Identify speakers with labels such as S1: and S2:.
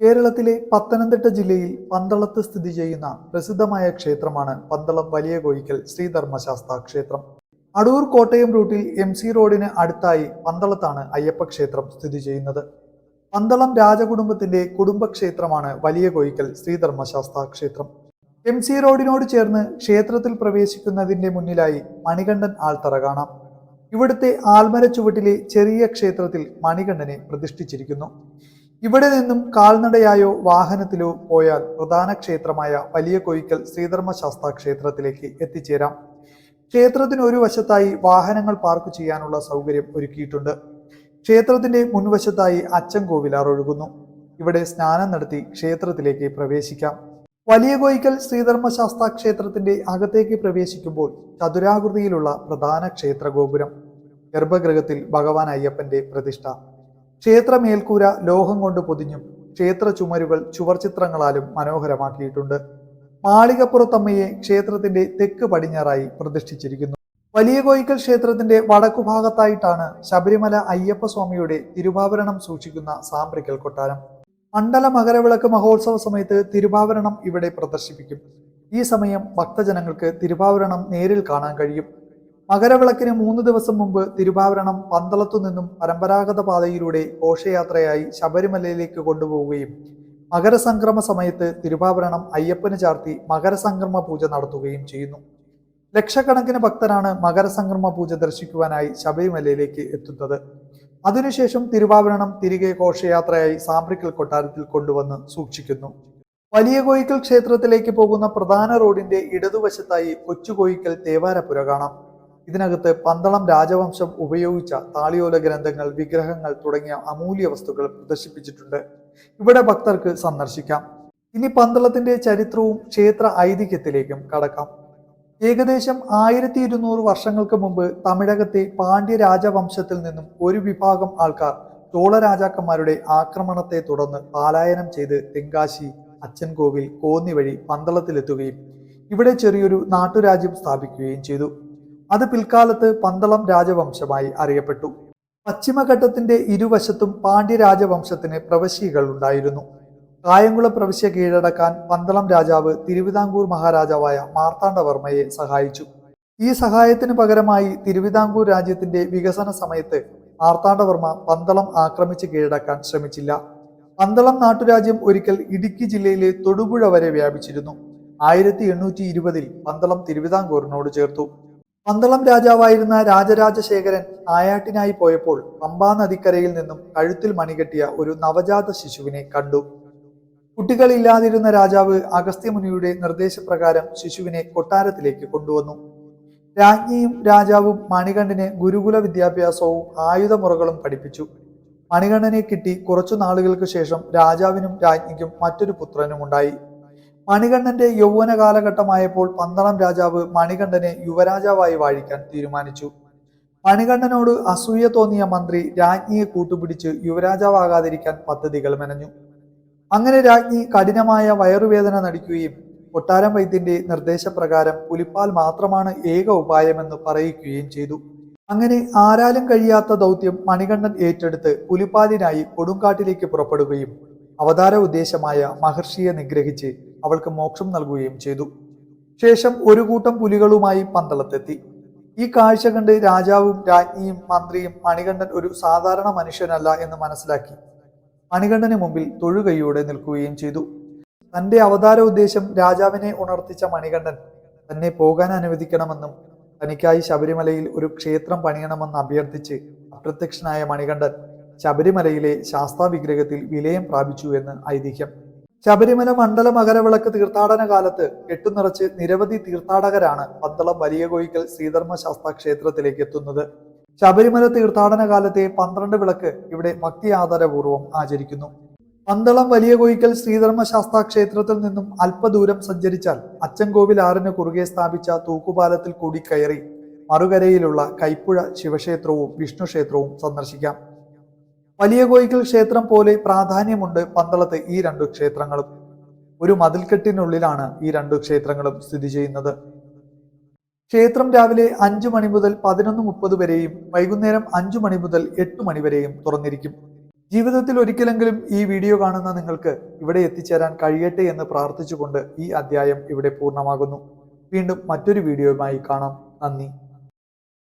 S1: കേരളത്തിലെ പത്തനംതിട്ട ജില്ലയിൽ പന്തളത്ത് സ്ഥിതി ചെയ്യുന്ന പ്രസിദ്ധമായ ക്ഷേത്രമാണ് പന്തളം വലിയ കോയിക്കൽ ശ്രീധർമ്മശാസ്ത ക്ഷേത്രം. അടൂർ കോട്ടയം റൂട്ടിൽ എം സി റോഡിന് അടുത്തായി പന്തളത്താണ് അയ്യപ്പ ക്ഷേത്രം സ്ഥിതി ചെയ്യുന്നത്. പന്തളം രാജകുടുംബത്തിന്റെ കുടുംബക്ഷേത്രമാണ് വലിയ കോയിക്കൽ ശ്രീധർമ്മശാസ്ത ക്ഷേത്രം. എം സി റോഡിനോട് ചേർന്ന് ക്ഷേത്രത്തിൽ പ്രവേശിക്കുന്നതിന്റെ മുന്നിലായി മണികണ്ഠൻ ആൾത്തറ കാണാം. ഇവിടുത്തെ ആൽമര ചുവട്ടിലെ ചെറിയ ക്ഷേത്രത്തിൽ മണികണ്ഠനെ പ്രതിഷ്ഠിച്ചിരിക്കുന്നു. ഇവിടെ നിന്നും കാൽനടയായോ വാഹനത്തിലോ പോയാൽ പ്രധാന ക്ഷേത്രമായ വലിയ കൊയ്ക്കൽ ശ്രീധർമ്മശാസ്ത ക്ഷേത്രത്തിലേക്ക് എത്തിച്ചേരാം. ക്ഷേത്രത്തിന് ഒരു വശത്തായി വാഹനങ്ങൾ പാർക്ക് ചെയ്യാനുള്ള സൗകര്യം ഒരുക്കിയിട്ടുണ്ട്. ക്ഷേത്രത്തിന്റെ മുൻവശത്തായി അച്ചൻകോവിലാർ ഒഴുകുന്നു. ഇവിടെ സ്നാനം നടത്തി ക്ഷേത്രത്തിലേക്ക് പ്രവേശിക്കാം. വലിയ കോയിക്കൽ ശ്രീധർമ്മശാസ്ത്ര ക്ഷേത്രത്തിന്റെ അകത്തേക്ക് പ്രവേശിക്കുമ്പോൾ ചതുരാകൃതിയിലുള്ള പ്രധാന ക്ഷേത്ര ഗോപുരം ഗർഭഗൃഹത്തിൽ ഭഗവാൻ അയ്യപ്പന്റെ പ്രതിഷ്ഠ. ക്ഷേത്ര മേൽക്കൂര ലോഹം കൊണ്ട് പൊതിഞ്ഞും ക്ഷേത്ര ചുമരുകൾ ചുവർചിത്രങ്ങളാലും മനോഹരമാക്കിയിട്ടുണ്ട്. മാളികപ്പുറത്തമ്മയെ ക്ഷേത്രത്തിന്റെ തെക്ക് പടിഞ്ഞാറായി പ്രതിഷ്ഠിച്ചിരിക്കുന്നു. വലിയ കോയിക്കൽ ക്ഷേത്രത്തിന്റെ വടക്കുഭാഗത്തായിട്ടാണ് ശബരിമല അയ്യപ്പ സ്വാമിയുടെ തിരുവാഭരണം സൂക്ഷിക്കുന്ന സാമ്പ്രിക്കൽ കൊട്ടാരം. മണ്ഡല മകരവിളക്ക് മഹോത്സവ സമയത്ത് തിരുവാഭരണം ഇവിടെ പ്രദർശിപ്പിക്കും. ഈ സമയം ഭക്തജനങ്ങൾക്ക് തിരുവാഭരണം നേരിൽ കാണാൻ കഴിയും. മകരവിളക്കിന് മൂന്ന് ദിവസം മുമ്പ് തിരുവാവരണം പന്തളത്തു നിന്നും പരമ്പരാഗത പാതയിലൂടെ ഘോഷയാത്രയായി ശബരിമലയിലേക്ക് കൊണ്ടുപോവുകയും മകരസംക്രമ സമയത്ത് തിരുവാഭരണം അയ്യപ്പന് ചാർത്തി മകരസംക്രമ പൂജ നടത്തുകയും ചെയ്യുന്നു. ലക്ഷക്കണക്കിന് ഭക്തരാണ് മകരസംക്രമ പൂജ ദർശിക്കുവാനായി ശബരിമലയിലേക്ക് എത്തുന്നത്. അതിനുശേഷം തിരുവാവരണം തിരികെ ഘോഷയാത്രയായി സാമ്പ്രിക്കൽ കൊട്ടാരത്തിൽ കൊണ്ടുവന്ന് സൂക്ഷിക്കുന്നു. വലിയ കോയിക്കൽ ക്ഷേത്രത്തിലേക്ക് പോകുന്ന പ്രധാന റോഡിന്റെ ഇടതുവശത്തായി കൊച്ചുകോയിക്കൽ തേവാരപ്പുര കാണാം. ഇതിനകത്ത് പന്തളം രാജവംശം ഉപയോഗിച്ച താളിയോല ഗ്രന്ഥങ്ങൾ വിഗ്രഹങ്ങൾ തുടങ്ങിയ അമൂല്യ വസ്തുക്കൾ പ്രദർശിപ്പിച്ചിട്ടുണ്ട്. ഇവിടെ ഭക്തർക്ക് സന്ദർശിക്കാം. ഇനി പന്തളത്തിന്റെ ചരിത്രവും ക്ഷേത്ര ഐതിഹ്യത്തിലേക്കും കടക്കാം. ഏകദേശം ആയിരത്തി ഇരുന്നൂറ് വർഷങ്ങൾക്ക് മുമ്പ് തമിഴകത്തെ പാണ്ഡ്യ രാജവംശത്തിൽ നിന്നും ഒരു വിഭാഗം ആൾക്കാർ ചോള രാജാക്കന്മാരുടെ ആക്രമണത്തെ തുടർന്ന് പലായനം ചെയ്ത് തെങ്കാശി അച്ഛൻകോവിൽ കോന്നി വഴി പന്തളത്തിലെത്തുകയും ഇവിടെ ചെറിയൊരു നാട്ടുരാജ്യം സ്ഥാപിക്കുകയും ചെയ്തു. അത് പിൽക്കാലത്ത് പന്തളം രാജവംശമായി അറിയപ്പെട്ടു. പശ്ചിമഘട്ടത്തിന്റെ ഇരുവശത്തും പാണ്ഡ്യ രാജവംശത്തിന് ഉണ്ടായിരുന്നു. കായംകുളം പ്രവിശ്യ കീഴടക്കാൻ പന്തളം രാജാവ് തിരുവിതാംകൂർ മഹാരാജാവായ മാർത്താണ്ഡവർമ്മയെ സഹായിച്ചു. ഈ സഹായത്തിന് പകരമായി തിരുവിതാംകൂർ രാജ്യത്തിന്റെ വികസന സമയത്ത് മാർത്താണ്ഡവർമ്മ പന്തളം ആക്രമിച്ച് കീഴടക്കാൻ ശ്രമിച്ചില്ല. പന്തളം നാട്ടുരാജ്യം ഒരിക്കൽ ഇടുക്കി ജില്ലയിലെ തൊടുപുഴ വരെ വ്യാപിച്ചിരുന്നു. ആയിരത്തി എണ്ണൂറ്റി ഇരുപതിൽ പന്തളം തിരുവിതാംകൂറിനോട് ചേർത്തു. പന്തളം രാജാവായിരുന്ന രാജരാജശേഖരൻ നായാട്ടിനായി പോയപ്പോൾ പമ്പാ നദിക്കരയിൽ നിന്നും കഴുത്തിൽ മണികെട്ടിയ ഒരു നവജാത ശിശുവിനെ കണ്ടു. കുട്ടികളില്ലാതിരുന്ന രാജാവ് അഗസ്ത്യമുനിയുടെ നിർദ്ദേശപ്രകാരം ശിശുവിനെ കൊട്ടാരത്തിലേക്ക് കൊണ്ടുവന്നു. രാജ്ഞിയും രാജാവും മണികണ്ഠനെ ഗുരുകുല വിദ്യാഭ്യാസവും ആയുധമുറകളും പഠിപ്പിച്ചു. മണികണ്ഠനെ കിട്ടി കുറച്ചു നാളുകൾക്ക് ശേഷം രാജാവിനും രാജ്ഞിക്കും മറ്റൊരു പുത്രനും ഉണ്ടായി മണികണ്ഠന്റെ യൗവന കാലഘട്ടമായപ്പോൾ പന്തളം രാജാവ് മണികണ്ഠനെ യുവരാജാവായി വാഴിക്കാൻ തീരുമാനിച്ചു. മണികണ്ഠനോട് അസൂയ തോന്നിയ മന്ത്രി രാജ്ഞിയെ കൂട്ടുപിടിച്ച് യുവരാജാവാകാതിരിക്കാൻ പദ്ധതികൾ മെനഞ്ഞു. അങ്ങനെ രാജ്ഞി കഠിനമായ വയറുവേദന നടിക്കുകയും കൊട്ടാരം വൈദ്യന്റെ നിർദ്ദേശപ്രകാരം പുലിപ്പാൽ മാത്രമാണ് ഏക ഉപായമെന്ന് പറയിക്കുകയും ചെയ്തു. അങ്ങനെ ആരാലും കഴിയാത്ത ദൗത്യം മണികണ്ഠൻ ഏറ്റെടുത്ത് പുലിപ്പാലിനായി കൊടുങ്കാട്ടിലേക്ക് പുറപ്പെടുകയും അവതാര ഉദ്ദേശമായ മഹർഷിയെ നിഗ്രഹിച്ച് അവൾക്ക് മോക്ഷം നൽകുകയും ചെയ്തു. ശേഷം ഒരു കൂട്ടം പുലികളുമായി പന്തളത്തെത്തി. ഈ കാഴ്ച കണ്ട് രാജാവും രാജ്ഞിയും മന്ത്രിയും മണികണ്ഠൻ ഒരു സാധാരണ മനുഷ്യനല്ല എന്ന് മനസ്സിലാക്കി. മണികണ്ഠന് മുമ്പിൽ തൊഴുകൈയോടെ നിൽക്കുകയും ചെയ്തു. തന്റെ അവതാര ഉദ്ദേശം രാജാവിനെ ഉണർത്തിച്ച മണികണ്ഠൻ തന്നെ പോകാൻ അനുവദിക്കണമെന്നും തനിക്കായി ശബരിമലയിൽ ഒരു ക്ഷേത്രം പണിയണമെന്ന് അഭ്യർത്ഥിച്ച് അപ്രത്യക്ഷനായ മണികണ്ഠൻ ശബരിമലയിലെ ശാസ്താ വിഗ്രഹത്തിൽ വിലയം പ്രാപിച്ചു എന്ന് ഐതിഹ്യം. ശബരിമല മണ്ഡല മകരവിളക്ക് തീർത്ഥാടന കാലത്ത് കെട്ടുനിറച്ച് നിരവധി തീർത്ഥാടകരാണ് പന്തളം വലിയ കോയിക്കൽ ശ്രീധർമ്മ ശാസ്ത്ര ക്ഷേത്രത്തിലേക്ക് എത്തുന്നത്. ശബരിമല തീർത്ഥാടന കാലത്തെ പന്ത്രണ്ട് വിളക്ക് ഇവിടെ ഭക്തി ആദരപൂർവം ആചരിക്കുന്നു. പന്തളം വലിയ കോയിക്കൽ ശ്രീധർമ്മ ശാസ്ത്ര ക്ഷേത്രത്തിൽ നിന്നും അല്പദൂരം സഞ്ചരിച്ചാൽ അച്ചൻകോവിൽ ആറിന് കുറുകെ സ്ഥാപിച്ച തൂക്കുപാലത്തിൽ കൂടി കയറി മറുകരയിലുള്ള കൈപ്പുഴ ശിവക്ഷേത്രവും വിഷ്ണു ക്ഷേത്രവും സന്ദർശിക്കാം. വലിയ കോയിക്കൽ ക്ഷേത്രം പോലെ പ്രാധാന്യമുണ്ട് പന്തളത്ത് ഈ രണ്ടു ക്ഷേത്രങ്ങളും. ഒരു മതിൽക്കെട്ടിനുള്ളിലാണ് ഈ രണ്ടു ക്ഷേത്രങ്ങളും സ്ഥിതി ചെയ്യുന്നത്. ക്ഷേത്രം രാവിലെ അഞ്ചു മണി മുതൽ പതിനൊന്ന് മുപ്പത് വരെയും വൈകുന്നേരം അഞ്ചു മണി മുതൽ എട്ട് മണി വരെയും തുറന്നിരിക്കും. ജീവിതത്തിൽ ഒരിക്കലെങ്കിലും ഈ വീഡിയോ കാണുന്ന നിങ്ങൾക്ക് ഇവിടെ എത്തിച്ചേരാൻ കഴിയട്ടെ എന്ന് പ്രാർത്ഥിച്ചുകൊണ്ട് ഈ അധ്യായം ഇവിടെ പൂർണമാകുന്നു. വീണ്ടും മറ്റൊരു വീഡിയോയുമായി കാണാം. നന്ദി.